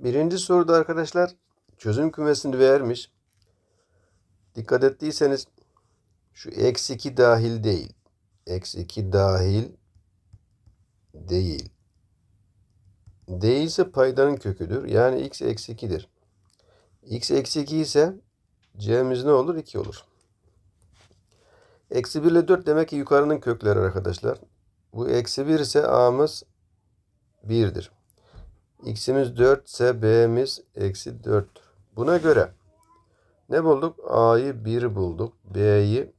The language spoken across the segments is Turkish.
Birinci soruda arkadaşlar çözüm kümesini vermiş. Dikkat ettiyseniz şu eksi 2 dahil değil. Eksi 2 dahil değil. Değilse paydanın köküdür. Yani x eksi 2'dir. x eksi 2 ise c'miz ne olur? 2 olur. Eksi 1 ile 4 demek ki yukarının kökleri arkadaşlar. Bu eksi 1 ise a'mız 1'dir. X'imiz 4 ise B'miz eksi 4. Buna göre ne bulduk? A'yı 1 bulduk. B'yi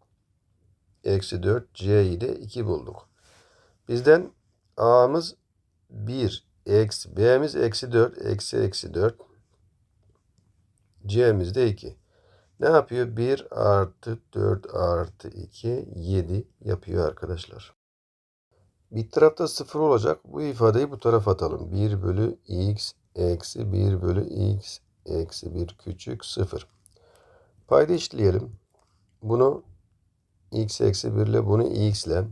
eksi 4. C'yi de 2 bulduk. Bizden A'mız 1. Eksi, B'miz eksi 4. Eksi eksi 4. C'miz de 2. Ne yapıyor? 1 artı 4 artı 2 7 yapıyor arkadaşlar. Bir tarafta 0 olacak. Bu ifadeyi bu tarafa atalım. 1 bölü x eksi 1 bölü x eksi 1 küçük 0. Payda işleyelim. Bunu x eksi 1 ile bunu x ile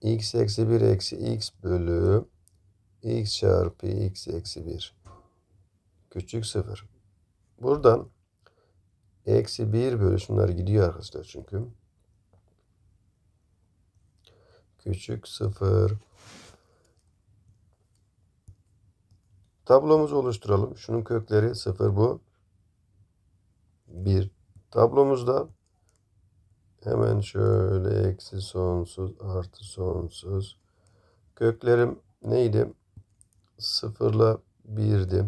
x eksi 1 eksi x bölü x çarpı x eksi 1 küçük 0. Buradan eksi 1 bölü şunlar gidiyor arkadaşlar çünkü. Küçük 0. Tablomuzu oluşturalım. Şunun kökleri 0 bu. 1. Tablomuzda hemen şöyle eksi sonsuz artı sonsuz. Köklerim neydi? 0 ile 1'di.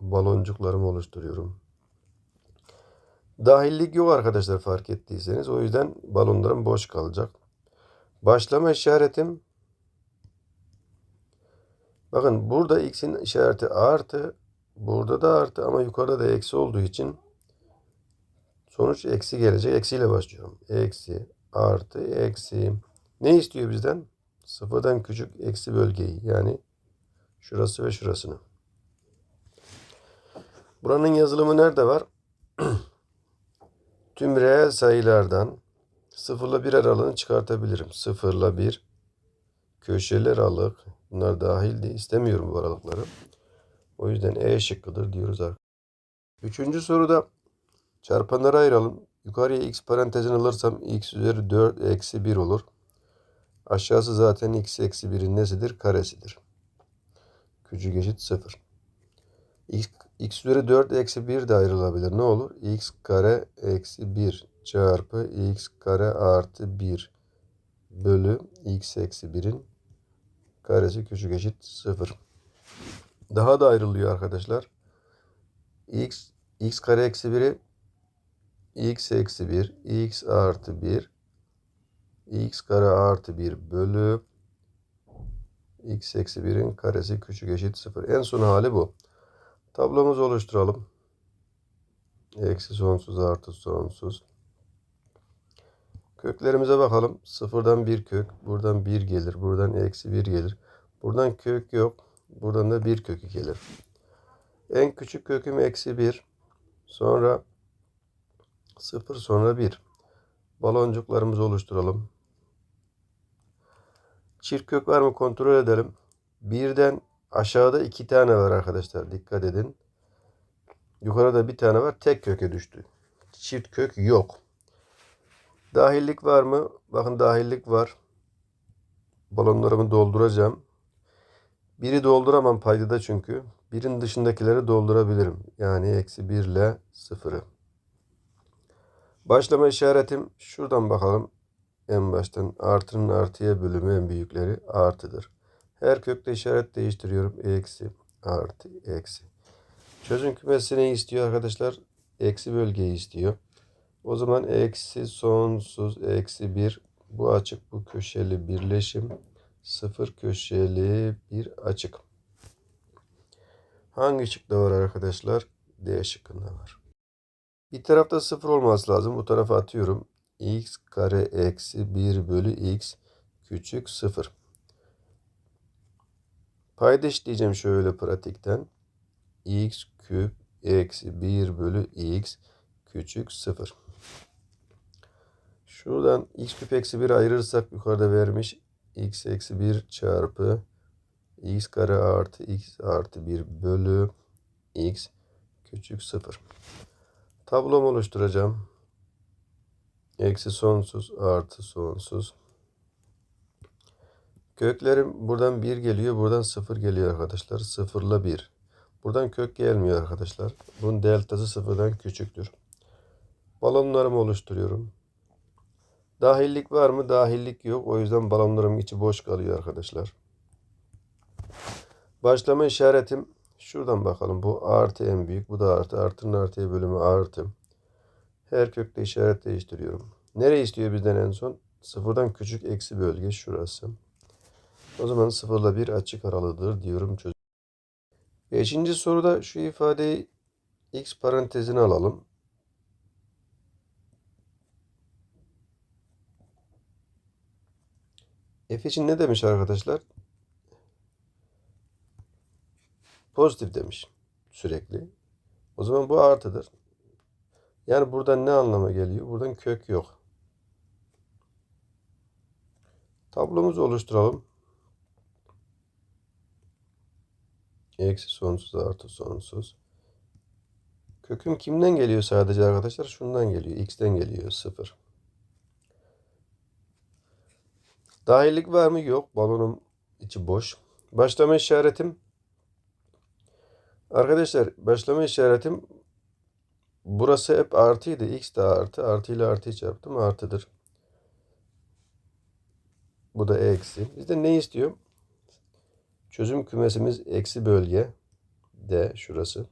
Baloncuklarımı oluşturuyorum. Dahillik yok arkadaşlar fark ettiyseniz. O yüzden balonlarım boş kalacak. Başlama işaretim bakın burada x'in işareti artı burada da artı ama yukarıda da eksi olduğu için sonuç eksi gelecek. Eksiyle başlıyorum. Eksi artı eksi. Ne istiyor bizden? Sıfırdan küçük eksi bölgeyi yani şurası ve şurasını. Buranın yazılımı nerede var? Tüm reel sayılardan 0 ile 1 aralığını çıkartabilirim. 0 ile 1 köşeli aralık. Bunlar dahil değil. İstemiyorum bu aralıkları. O yüzden E şıkkıdır diyoruz arkadaşlar. Üçüncü soruda çarpanları ayıralım. Yukarıya x parantezini alırsam x üzeri 4 eksi 1 olur. Aşağısı zaten x eksi 1'in nesidir? Karesidir. Küçük eşit 0. X, x üzeri 4 eksi 1 de ayrılabilir. Ne olur? x kare eksi 1 çarpı x kare artı 1 bölü x eksi 1'in karesi küçük eşit 0. Daha da ayrılıyor arkadaşlar. x x kare eksi 1'i x eksi 1 x artı 1 x kare artı 1 bölü x eksi 1'in karesi küçük eşit 0. En son hali bu. Tablomuzu oluşturalım. Eksi sonsuz artı sonsuz. Köklerimize bakalım. Sıfırdan bir kök. Buradan bir gelir. Buradan eksi bir gelir. Buradan kök yok. Buradan da bir kökü gelir. En küçük köküm eksi bir. Sonra sıfır sonra bir. Baloncuklarımızı oluşturalım. Çift kök var mı kontrol edelim. Birden aşağıda iki tane var arkadaşlar. Dikkat edin. Yukarıda bir tane var. Tek köke düştü. Çift kök yok. Dahillik var mı? Bakın dahillik var. Balonlarımı dolduracağım. Biri dolduramam paydada çünkü. Birin dışındakileri doldurabilirim. Yani eksi 1 ile 0'ı. Başlama işaretim şuradan bakalım. En baştan artının artıya bölümü en büyükleri artıdır. Her kökte işaret değiştiriyorum. Eksi, artı, eksi. Çözüm kümesi ne istiyor arkadaşlar? Eksi bölgeyi istiyor. O zaman eksi sonsuz eksi 1 bu açık bu köşeli birleşim sıfır köşeli bir açık. Hangi şıkta var arkadaşlar? D şıkkında var. Bir tarafta sıfır olması lazım. Bu tarafa atıyorum. x kare eksi 1 bölü x küçük sıfır. Payda işleyeceğim şöyle pratikten. x küp eksi 1 bölü x küçük 0. Şuradan x küp eksi 1 ayırırsak yukarıda vermiş x eksi 1 çarpı x kare artı x artı 1 bölü x küçük 0. Tablomu oluşturacağım. Eksi sonsuz artı sonsuz. Köklerim buradan 1 geliyor. Buradan 0 geliyor arkadaşlar. 0 ile 1. Buradan kök gelmiyor arkadaşlar. Bunun deltası sıfırdan küçüktür. Balonlarımı oluşturuyorum. Dahillik var mı? Dahillik yok. O yüzden balonlarım içi boş kalıyor arkadaşlar. Başlama işaretim şuradan bakalım. Bu artı en büyük. Bu da artı. Artının artıya bölümü artı. Her kökte işaret değiştiriyorum. Nereye istiyor bizden en son? Sıfırdan küçük eksi bölge şurası. O zaman sıfırla bir açık aralığıdır diyorum çözüm. Beşinci soruda şu ifadeyi x parantezine alalım. F için ne demiş arkadaşlar? Pozitif demiş sürekli. O zaman bu artıdır. Yani buradan ne anlama geliyor? Buradan kök yok. Tablomuzu oluşturalım. Eksi sonsuz artı sonsuz. Köküm kimden geliyor sadece arkadaşlar? Şundan geliyor. X'ten geliyor. Sıfır. Dahillik var mı? Yok. Balonum içi boş. Başlama işaretim. Arkadaşlar başlama işaretim burası hep artıydı. X de artı. Artı ile artıyı çarptım. Artıdır. Bu da eksi. Bizden ne istiyor? Çözüm kümesimiz eksi bölge. D şurası.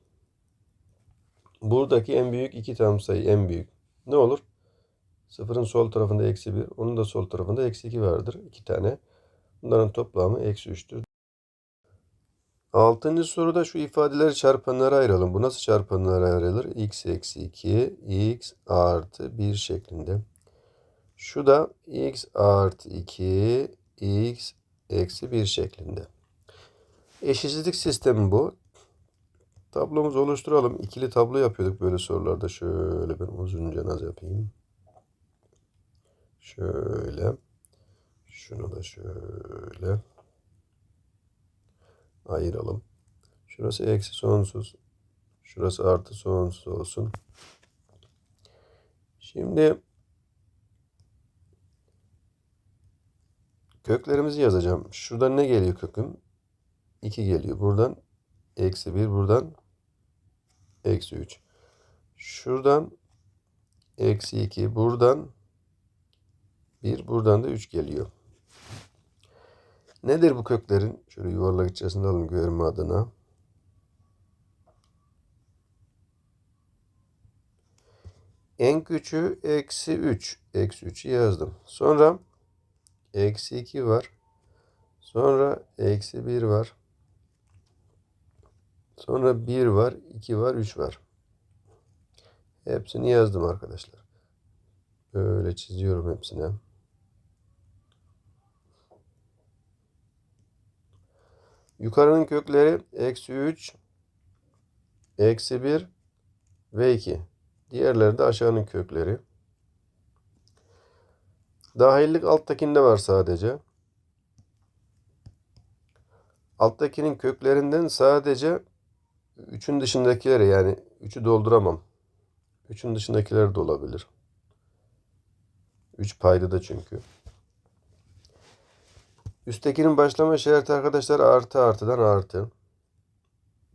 Buradaki en büyük iki tam sayı en büyük. Ne olur? Sıfırın sol tarafında eksi 1. Onun da sol tarafında eksi 2 vardır. iki tane. Bunların toplamı eksi 3'tür. Altıncı soruda şu ifadeleri çarpanlara ayıralım. Bu nasıl çarpanlara ayrılır? x eksi 2, x artı 1 şeklinde. Şu da x artı 2, x eksi 1 şeklinde. Eşitsizlik sistemi bu. Tablomuzu oluşturalım. İkili tablo yapıyorduk böyle sorularda. Şöyle ben uzunca naz yapayım. Şöyle. Şunu da şöyle. Ayıralım. Şurası eksi sonsuz. Şurası artı sonsuz olsun. Şimdi köklerimizi yazacağım. Şuradan ne geliyor köküm? 2 geliyor. Buradan eksi 1. Buradan eksi 3. Şuradan eksi 2. Buradan 1. Buradan da 3 geliyor. Nedir bu köklerin? Şöyle yuvarlak içerisinde alalım görme adına. En küçüğü eksi 3. Eksi 3'ü yazdım. Sonra eksi 2 var. Sonra eksi 1 var. Sonra 1 var, 2 var, 3 var. Hepsini yazdım arkadaşlar. Böyle çiziyorum hepsine. Yukarının kökleri eksi 3, eksi 1 ve 2. Diğerleri de aşağının kökleri. Dahillik alttakinde var sadece. Alttakinin köklerinden sadece 3'ün dışındakileri yani 3'ü dolduramam. 3'ün dışındakiler de olabilir. 3 payda da çünkü. Üsttekinin başlama işareti arkadaşlar artı artıdan artı.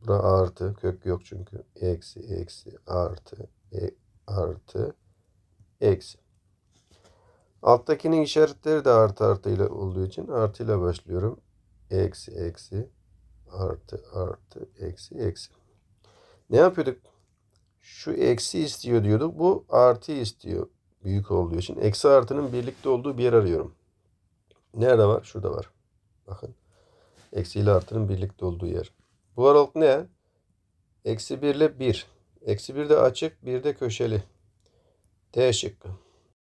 Bura artı. Kök yok çünkü. Eksi, eksi, artı, e, artı, eksi. Alttakinin işaretleri de artı artı ile olduğu için artı ile başlıyorum. Eksi, eksi, artı, artı, eksi, eksi. Ne yapıyorduk? Şu eksi istiyor diyorduk. Bu artı istiyor. Büyük olduğu için. Eksi artının birlikte olduğu bir yer arıyorum. Nerede var? Şurada var. Bakın. Eksi ile artının birlikte olduğu yer. Bu aralık ne? Eksi 1 ile 1. Eksi 1 de açık, 1 de köşeli. D şıkkı.